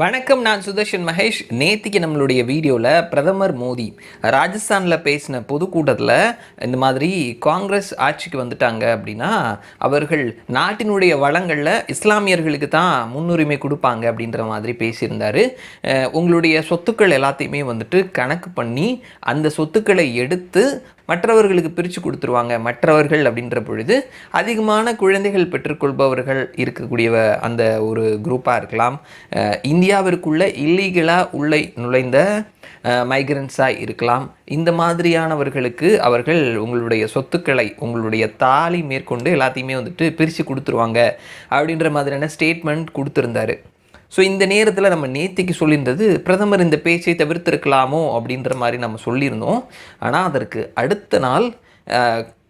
வணக்கம் நான் சுதர்ஷன் மகேஷ். நேத்திக்கு நம்மளுடைய வீடியோவில் பிரதமர் மோடி ராஜஸ்தானில் பேசின பொதுக்கூட்டத்தில் இந்த மாதிரி காங்கிரஸ் ஆட்சிக்கு வந்துட்டாங்க அப்படின்னா அவர்கள் நாட்டினுடைய வளங்களில் இஸ்லாமியர்களுக்கு தான் முன்னுரிமை கொடுப்பாங்க அப்படின்ற மாதிரி பேசியிருந்தார். உங்களுடைய சொத்துக்கள் எல்லாத்தையுமே வந்துட்டு கணக்கு பண்ணி அந்த சொத்துக்களை எடுத்து மற்றவர்களுக்கு பிரித்து கொடுத்துருவாங்க மற்றவர்கள் அப்படின்ற பொழுது அதிகமான குழந்தைகள் பெற்றுக்கொள்பவர்கள் இருக்கக்கூடிய அந்த ஒரு குரூப்பாக இருக்கலாம். இந்தியாவிற்குள்ளே இந்தியாவிற்குள்ள இல்லீகலாக உள்ளே நுழைந்த மைக்ரன்ஸாக இருக்கலாம். இந்த மாதிரியானவர்களுக்கு அவர்கள் உங்களுடைய சொத்துக்களை உங்களுடைய தாலி மேற்கொண்டு எல்லாத்தையுமே வந்துட்டு பிரித்து கொடுத்துருவாங்க அப்படின்ற மாதிரியான ஸ்டேட்மெண்ட் கொடுத்துருந்தாரு. ஸோ இந்த நேரத்தில் நம்ம நேத்திக்கு சொல்லியிருந்தது பிரதமர் இந்த பேச்சை தவிர்த்திருக்கலாமோ? அப்படின்ற மாதிரி நம்ம சொல்லியிருந்தோம். ஆனால் அதற்கு அடுத்த நாள்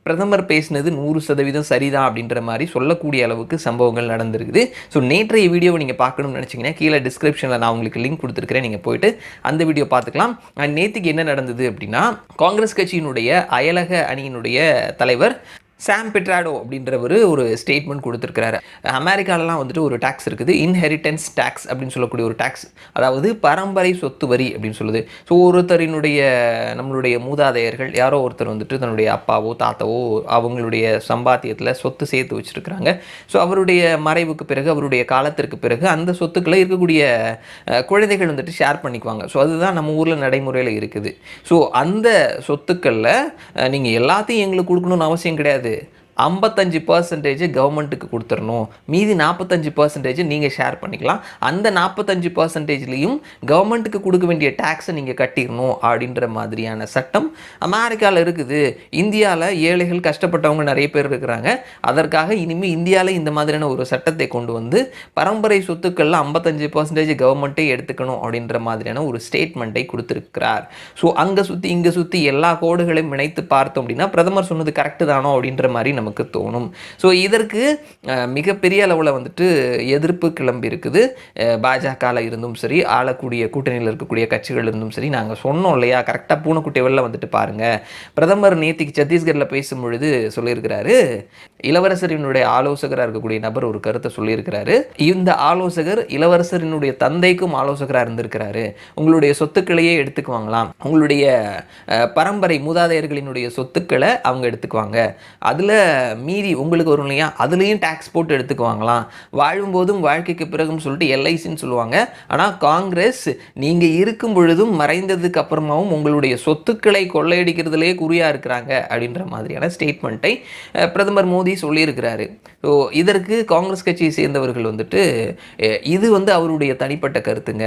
பிரதமர் பேசினது நூறு சதவீதம் சரிதான் அப்படின்ற மாதிரி சொல்லக்கூடிய அளவுக்கு சம்பவங்கள் நடந்திருக்குது. ஸோ நேற்றைய வீடியோவை நீங்கள் பார்க்கணும்னு நினச்சிங்கன்னா கீழே டிஸ்கிரிப்ஷனில் நான் உங்களுக்கு லிங்க் கொடுத்துருக்கிறேன். நீங்கள் போயிட்டு அந்த வீடியோ பார்த்துக்கலாம். நேற்றுக்கு என்ன நடந்தது அப்படின்னா காங்கிரஸ் கட்சியினுடைய அயலக அணியினுடைய தலைவர் சாம் பெட்ராடோ அப்படின்றவர் ஒரு ஸ்டேட்மெண்ட் கொடுத்துருக்கிறாரு. அமெரிக்காலலாம் வந்துட்டு ஒரு டேக்ஸ் இருக்குது. இன்ஹெரிட்டன்ஸ் டேக்ஸ் அப்படின்னு சொல்லக்கூடிய ஒரு டேக்ஸ் அதாவது பரம்பரை சொத்து வரி அப்படின்னு சொல்லுது. ஸோ ஒருத்தரினுடைய நம்மளுடைய மூதாதையர்கள் யாரோ ஒருத்தர் வந்துட்டு தன்னுடைய அப்பாவோ தாத்தாவோ அவங்களுடைய சம்பாத்தியத்தில் சொத்து சேர்த்து வச்சுருக்கிறாங்க. ஸோ அவருடைய மறைவுக்கு பிறகு அவருடைய காலத்திற்கு பிறகு அந்த சொத்துக்களை இருக்கக்கூடிய குழந்தைகள் வந்துட்டு ஷேர் பண்ணிக்குவாங்க. ஸோ அதுதான் நம்ம ஊரில் நடைமுறையில் இருக்குது. ஸோ அந்த சொத்துக்களில் நீங்கள் எல்லாத்தையும் எங்களுக்கு கொடுக்கணும்னு அவசியம் கிடையாது. de, ஐம்பத்தஞ்சு பர்சன்டேஜ் கவர்மெண்ட்டுக்கு கொடுத்துடணும் மீதி நாற்பத்தஞ்சு பர்சன்டேஜ் நீங்கள் ஷேர் பண்ணிக்கலாம். அந்த நாற்பத்தஞ்சு பர்சன்டேஜ்லேயும் கவர்மெண்ட்டுக்கு கொடுக்க வேண்டிய டேக்ஸை நீங்கள் கட்டிடணும் அப்படின்ற மாதிரியான சட்டம் அமெரிக்காவில் இருக்குது. இந்தியாவில் ஏழைகள் கஷ்டப்பட்டவங்க நிறைய பேர் இருக்கிறாங்க. அதற்காக இனிமேல் இந்தியாவில் இந்த மாதிரியான ஒரு சட்டத்தை கொண்டு வந்து பரம்பரை சொத்துக்களில் ஐம்பத்தஞ்சு பர்சன்டேஜ் கவர்மெண்ட்டே எடுத்துக்கணும் அப்படின்ற மாதிரியான ஒரு ஸ்டேட்மெண்ட்டை கொடுத்துருக்கிறார். ஸோ அங்கே சுற்றி இங்கே சுற்றி எல்லா கோடுகளையும் இணைத்து பார்த்தோம் அப்படின்னா பிரதமர் சொன்னது கரெக்டு தானோ அப்படின்ற மாதிரி நம்ம நமக்கு தோணும். ஸோ இதற்கு மிகப்பெரிய அளவில் வந்துட்டு எதிர்ப்பு கிளம்பி இருக்குது. பாஜகவில் இருந்தும் சரி ஆளக்கூடிய கூட்டணியில் இருக்கக்கூடிய கட்சிகள் இருந்தும் சரி நாங்கள் சொன்னோம் இல்லையா? கரெக்டாக பூனைக்குட்டி வெளில வந்துட்டு பாருங்கள் பிரதமர் நேத்திக்கு சத்தீஸ்கரில் பேசும் பொழுது சொல்லியிருக்கிறாரு. இளவரசரினுடைய ஆலோசகராக இருக்கக்கூடிய நபர் ஒரு கருத்தை சொல்லியிருக்கிறாரு. இந்த ஆலோசகர் இளவரசரினுடைய தந்தைக்கும் ஆலோசகராக இருந்திருக்கிறாரு. உங்களுடைய சொத்துக்களையே எடுத்துக்குவாங்களாம். உங்களுடைய பரம்பரை மூதாதையர்களினுடைய சொத்துக்களை அவங்க எடுத்துக்குவாங்க. அதில் மீதி உங்களுக்கு வரும் இல்லையா? அதுலேயும் டேக்ஸ் போட்டு எடுத்துக்குவாங்களாம். வாழும்போதும் வாழ்க்கைக்கு பிறகும் சொல்லிட்டு எல்ஐசின்னு சொல்லுவாங்க. ஆனால் காங்கிரஸ் நீங்கள் இருக்கும் பொழுதும் மறைந்ததுக்கு அப்புறமாவும் உங்களுடைய சொத்துக்களை கொள்ளையடிக்கிறதுலே குறியாக இருக்கிறாங்க அப்படின்ற மாதிரியான ஸ்டேட்மெண்ட்டை பிரதமர் மோடி சொல்லியிருக்கிறாரு. ஸோ இதற்கு காங்கிரஸ் கட்சியை சேர்ந்தவர்கள் வந்துட்டு இது வந்து அவருடைய தனிப்பட்ட கருத்துங்க.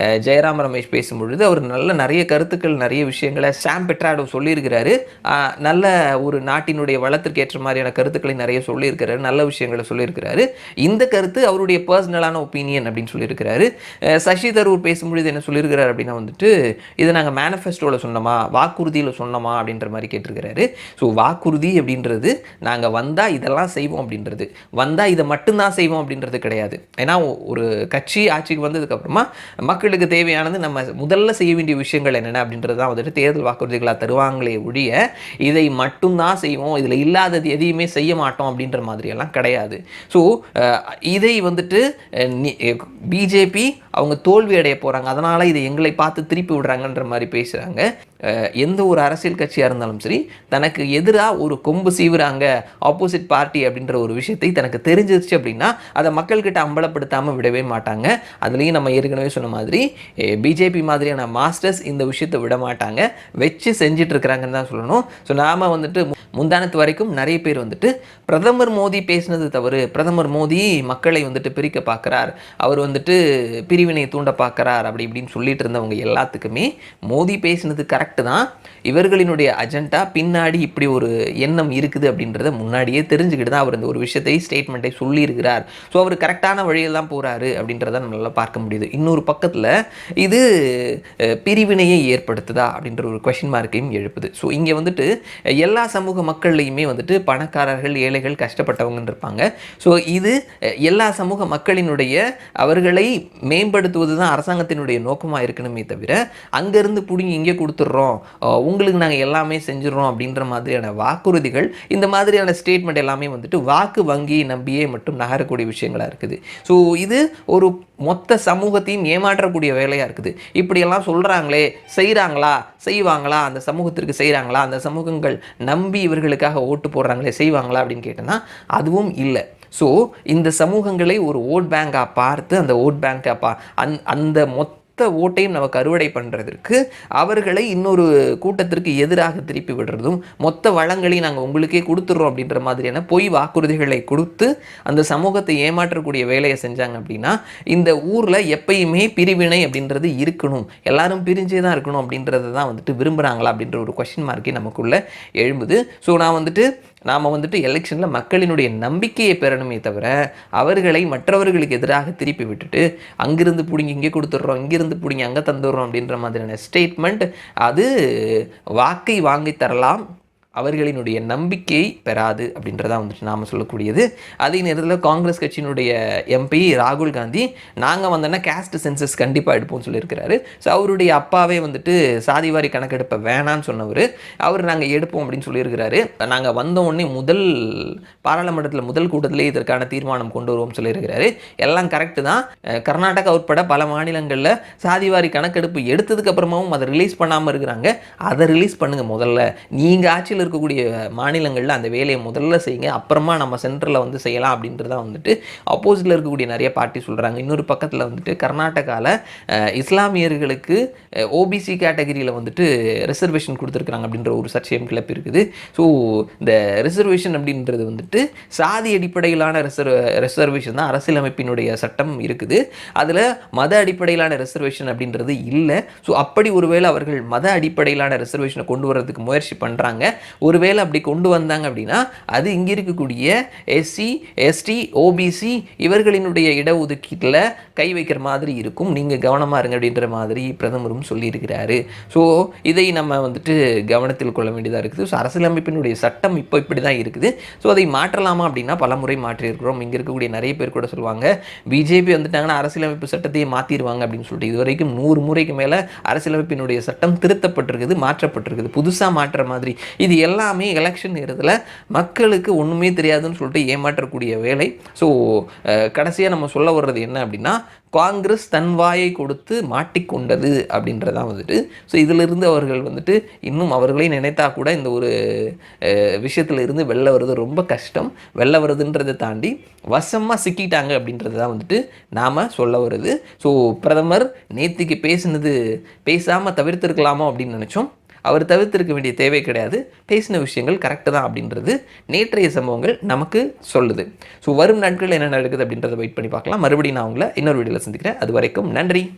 அஹ், ஜெயராம் ரமேஷ் பேசும்பொழுது அவர் நல்ல நிறைய கருத்துக்கள் நிறைய விஷயங்களை சாம் பெட்ராடோ சொல்லியிருக்கிறாரு. நல்ல ஒரு நாட்டினுடைய வளத்திற்கு ஏற்ற மாதிரியான கருத்துக்களை நிறைய சொல்லியிருக்கிறாரு நல்ல விஷயங்களை சொல்லியிருக்கிறாரு. இந்த கருத்து அவருடைய பர்சனலான ஒப்பீனியன் அப்படின்னு சொல்லியிருக்கிறாரு. சசி தரூர் பேசும்பொழுது என்ன சொல்லியிருக்கிறார் அப்படின்னா வந்துட்டு இதை நாங்கள் மேனிஃபெஸ்டோவில் சொன்னோமா வாக்குறுதியில் சொன்னோமா அப்படின்ற மாதிரி கேட்டிருக்கிறாரு. ஸோ வாக்குறுதி அப்படின்றது நாங்கள் வந்தால் இதெல்லாம் செய்வோம் அப்படின்றது. வந்தால் இதை மட்டும்தான் செய்வோம் அப்படின்றது கிடையாது. ஏன்னா ஒரு கட்சி ஆட்சிக்கு வந்ததுக்கப்புறமா மக்களுக்கு தேவையானது நம்ம முதல்ல செய்ய வேண்டிய விஷயங்கள் என்னென்ன அப்படின்றது தான் வந்துட்டு தேர்தல் வாக்குறுதிகளாக தருவாங்களே ஒழிய இதை மட்டும்தான் செய்வோம் இதில் இல்லாதது எதையுமே செய்ய மாட்டோம் அப்படின்ற மாதிரியெல்லாம் கிடையாது. ஸோ இதை வந்துட்டு பிஜேபி அவங்க தோல்வி அடைய போகிறாங்க அதனால் இதை எங்களை பார்த்து திருப்பி விடுறாங்கன்ற மாதிரி பேசுகிறாங்க எந்த ஒரு அரசியல் கட்சியாக இருந்தாலும் சரி தனக்கு எதிராக ஒரு கொம்பு சீவுறாங்க ஆப்போசிட் பார்ட்டி அப்படின்ற ஒரு விஷயத்தை தனக்கு தெரிஞ்சிருச்சு அப்படின்னா அதை மக்கள்கிட்ட அம்பலப்படுத்தாமல் விடவே மாட்டாங்க. அதுலேயும் நம்ம ஏற்கனவே சொன்ன மாதிரி பிஜேபி மாதிரியான மாஸ்டர்ஸ் இந்த விஷயத்தை விட மாட்டாங்க. வச்சு செஞ்சுட்டு இருக்கிறாங்கன்னு தான் சொல்லணும். ஸோ நாம் வந்துட்டு முந்தானத்து வரைக்கும் நிறைய பேர் வந்துட்டு பிரதமர் மோடி பேசினது தவறு. பிரதமர் மோடி மக்களை வந்துட்டு பிரிக்க பார்க்குறார். அவர் வந்துட்டு பிரிவினை தூண்ட பார்க்குறார் அப்படி இப்படின்னு சொல்லிட்டு இருந்தவங்க எல்லாத்துக்குமே மோடி பேசினது கரெக்டு தான். இவர்களினுடைய அஜெண்டா பின்னாடி இப்படி ஒரு எண்ணம் இருக்குது அப்படின்றத முன்னாடியே தெரிஞ்சுக்கிட்டு தான் அவர் இந்த ஒரு விஷயத்தை ஸ்டேட்மெண்ட்டை சொல்லியிருக்கிறார். ஸோ அவர் கரெக்டான வழியில் தான் போகிறாரு அப்படின்றத நம்மளால் பார்க்க முடியுது. இன்னொரு பக்கத்தில் இது பிரிவினையை ஏற்படுத்துதா அப்படின்ற ஒரு கொஷின் மார்க்கையும் எழுப்புது. ஸோ இங்கே வந்துட்டு எல்லா சமூக மக்கள்லையுமே வந்துட்டு பணக்காரர்கள் ஏழைகள் கஷ்டப்பட்டவங்கன்னு இருப்பாங்க ஸோ இது எல்லா சமூக மக்களினுடைய அவர்களை மேம்படுத்துவது தான் அரசாங்கத்தினுடைய நோக்கமாக இருக்கணுமே தவிர அங்கேருந்து பிடிங்கி இங்கே கொடுத்துட்றோம் உங்களுக்கு நாங்கள் எல்லாமே செஞ்சிடறோம் அப்படின்ற மாதிரியான வாக்குறுதிகள் இந்த மாதிரியான ஸ்டேட்மெண்ட் எல்லாமே வந்துட்டு வாக்கு வங்கியை நம்பியே மட்டும் நகரக்கூடிய விஷயங்களாக இருக்குது. ஸோ இது ஒரு மொத்த சமூகத்தையும் ஏமாற்றக்கூடிய வேலையாக இருக்குது. இப்படியெல்லாம் சொல்கிறாங்களே செய்கிறாங்களா செய்வாங்களா அந்த சமூகத்திற்கு செய்கிறாங்களா அந்த சமூகங்கள் நம்பி இவர்களுக்காக ஓட்டு போடுறாங்க போடுறாங்களே செய்வாங்களா அப்படின்னு கேட்டேன்னா அதுவும் இல்லை. ஸோ இந்த சமூகங்களை ஒரு ஓட் பேங்காக பார்த்து அந்த ஓட் பேங்காக பா அந் அந்த மொத்த ஓட்டையும் நமக்கு அறுவடை பண்ணுறதற்கு அவர்களை இன்னொரு கூட்டத்திற்கு எதிராக திருப்பி விடுறதும் மொத்த வளங்களையும் நாங்கள் உங்களுக்கே கொடுத்துட்றோம் அப்படின்ற மாதிரியான பொய் வாக்குறுதிகளை கொடுத்து அந்த சமூகத்தை ஏமாற்றக்கூடிய வேலையை செஞ்சாங்க அப்படின்னா இந்த ஊரில் எப்பயுமே பிரிவினை அப்படின்றது இருக்கணும். எல்லாரும் பிரிஞ்சே தான் இருக்கணும் அப்படின்றத தான் வந்துட்டு விரும்புகிறாங்களா அப்படின்ற ஒரு கொஷின் மார்க்கே நமக்குள்ளே எழும்புது. ஸோ நான் வந்துட்டு நாம் வந்துட்டு எலெக்ஷனில் மக்களினுடைய நம்பிக்கையை பெறணுமே தவிர அவர்களை மற்றவர்களுக்கு எதிராக திருப்பி விட்டுட்டு அங்கிருந்து பிடிங்கி இங்கே கொடுத்துட்றோம் இங்கிருந்து பிடிங்கி அங்கே தந்துடுறோம் அப்படின்ற மாதிரியான ஸ்டேட்மெண்ட் அது வாக்கை வாங்கி தரலாம். அவர்களினுடைய நம்பிக்கையை பெறாது அப்படின்றதா வந்துட்டு நாம் சொல்லக்கூடியது. அதே நேரத்தில் காங்கிரஸ் கட்சியினுடைய எம்பி ராகுல் காந்தி நாங்கள் வந்தோன்னா கேஸ்ட் சென்சஸ் கண்டிப்பாக எடுப்போம்னு சொல்லியிருக்கிறாரு. ஸோ அவருடைய அப்பாவே வந்துட்டு சாதிவாரி கணக்கெடுப்பை வேணான்னு சொன்னவர். அவர் நாங்கள் எடுப்போம் அப்படின்னு சொல்லியிருக்கிறாரு. நாங்கள் வந்த உடனே முதல் பாராளுமன்றத்தில் முதல் கூட்டத்திலே இதற்கான தீர்மானம் கொண்டு வருவோம் சொல்லியிருக்கிறாரு. எல்லாம் கரெக்டு தான். கர்நாடகா உட்பட பல மாநிலங்களில் சாதிவாரி கணக்கெடுப்பு எடுத்ததுக்கப்புறமாவும் அதை ரிலீஸ் பண்ணாமல் இருக்கிறாங்க. அதை ரிலீஸ் பண்ணுங்கள் முதல்ல. நீங்கள் ஆட்சியில் இருக்கக்கூடிய மாநிலங்களில் அந்த வேலையை முதல்ல செய்யுங்க. அப்புறமா நம்ம சென்ட்ரலில் வந்து செய்யலாம் அப்படின்றத வந்துட்டு ஆப்போசிட்டில் இருக்கக்கூடிய நிறைய பார்ட்டி சொல்கிறாங்க இன்னொரு பக்கத்தில் வந்துட்டு கர்நாடகாவில் இஸ்லாமியர்களுக்கு ஓபிசி கேட்டகரியில் வந்துட்டு ரிசர்வேஷன் கொடுத்துருக்குறாங்க அப்படின்ற ஒரு சர்ச்சையும் கிளப்பி இருக்குது. ஸோ இந்த ரிசர்வேஷன் அப்படின்றது வந்துட்டு சாதி அடிப்படையிலான ரிசர்வ் ரிசர்வேஷன் தான் அரசியலமைப்பினுடைய சட்டம் இருக்குது. அதில் மத அடிப்படையிலான ரிசர்வேஷன் அப்படின்றது இல்லை. ஸோ அப்படி ஒருவேளை அவர்கள் மத அடிப்படையிலான ரிசர்வேஷனை கொண்டு வரதுக்கு முயற்சி பண்ணுறாங்க ஒருவேளை அப்படி கொண்டு வந்தாங்க அப்படின்னா அது இங்கே இருக்கக்கூடிய எஸ்சி எஸ்டி ஓபிசி இவர்களினுடைய இடஒதுக்கீட்டில் கை வைக்கிற மாதிரி இருக்கும். நீங்கள் கவனமாக இருங்க அப்படின்ற மாதிரி பிரதமரும் சொல்லியிருக்கிறாரு. ஸோ இதை நம்ம வந்துட்டு கவனத்தில் கொள்ள வேண்டியதாக இருக்குது. ஸோ அரசியலமைப்பினுடைய சட்டம் இப்போ இப்படி தான் இருக்குது. ஸோ அதை மாற்றலாமா அப்படின்னா பல முறை மாற்றியிருக்கிறோம். இங்கே இருக்கக்கூடிய நிறைய பேர் கூட சொல்லுவாங்க பிஜேபி வந்துட்டாங்கன்னா அரசியலமைப்பு சட்டத்தையே மாற்றிடுவாங்க அப்படின்னு சொல்லிட்டு. இது வரைக்கும் நூறு முறைக்கு மேலே அரசியலமைப்பினுடைய சட்டம் திருத்தப்பட்டிருக்குது மாற்றப்பட்டிருக்குது. புதுசாக மாற்றுற மாதிரி. இது எல்லாமே எலெக்ஷன் நேரத்தில் மக்களுக்கு ஒன்றுமே தெரியாதுன்னு சொல்லிட்டு ஏமாற்றக்கூடிய வேலை. ஸோ கடைசியாக நம்ம சொல்ல வர்றது என்ன அப்படின்னா காங்கிரஸ் தன் வாயை கொடுத்து மாட்டிக்கொண்டது அப்படின்றதான் வந்துட்டு ஸோ இதிலிருந்து அவர்கள் வந்துட்டு இன்னும் அவர்களே நினைத்தா கூட இந்த ஒரு விஷயத்திலிருந்து வெளில வர்றது ரொம்ப கஷ்டம். வெளில வருதுன்றதை தாண்டி வசமாக சிக்கிட்டாங்க அப்படின்றது தான் வந்துட்டு நாம் சொல்ல வருது ஸோ பிரதமர் நேத்திக்கு பேசினது பேசாமல் தவிர்த்திருக்கலாமோ அப்படின்னு நினச்சோம். அவர் தவிர்த்திருக்க வேண்டிய தேவை கிடையாது. பேசின விஷயங்கள் கரெக்டு தான் அப்படின்றது நேற்றைய சம்பவங்கள் நமக்கு சொல்லுது. ஸோ வரும் நாட்களில் என்ன நடக்குது அப்படின்றத வெயிட் பண்ணி பார்க்கலாம். மறுபடியும் நான் உங்களை இன்னொரு வீடியோவில் சந்திக்கிறேன். அது வரைக்கும் நன்றி.